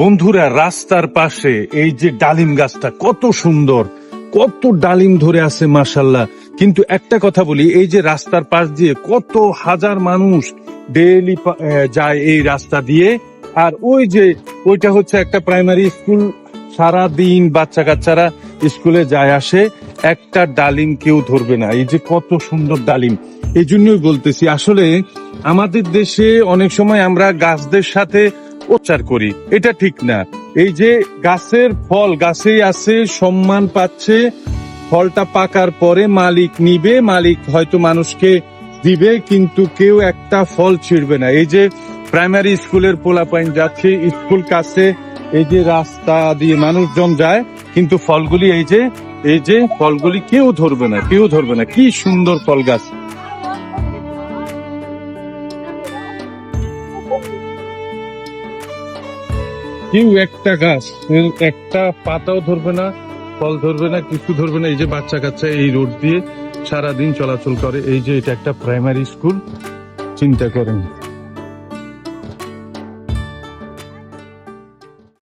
বন্ধুরা, রাস্তার পাশে এই যে ডালিম গাছটা, কত সুন্দর, কত ডালিম ধরে আছে মাসাল্লাহ কিন্তু একটা কথা বলি, এই যে রাস্তার পাশ দিয়ে কত হাজার মানুষ ডেইলি যায় এই রাস্তা দিয়ে। আর ওই যে, ওইটা হচ্ছে একটা প্রাইমারি স্কুল সারা দিন বাচ্চা কাচ্চারা স্কুলে যায় আসে, একটা ডালিম কেউ ধরবে না। এই যে কত সুন্দর ডালিম। এই জন্যই বলতেছি, আসলে আমাদের দেশে অনেক সময় আমরা গাছদের সাথে প্রচার করি। এটা ঠিক না। এই যে গাছের ফল, গাছেই আছে, সম্মান পাচ্ছে, ফলটা পাকার পরে মালিক নিবে, মালিক হয়তো মানুষকে দিবে, কিন্তু কেউ একটা ফল ছিঁড়বে না। এই যে প্রাইমারি স্কুলের পোলাপাইন যাচ্ছে, স্কুল কাছে এই যে রাস্তা দিয়ে মানুষজন যায়, কিন্তু ফলগুলি এই যে এই যে ফলগুলি কেউ ধরবে না, কেউ ধরবে না। কি সুন্দর ফল গাছ। কেউ একটা গাছ একটা পাতাও ধরবে না, ফল ধরবে না, কিছু ধরবে না। এই যে বাচ্চা কাচ্চা এই রোড দিয়ে সারাদিন চলাচল করে। এই যে এটা একটা প্রাইমারি স্কুল চিন্তা করেন।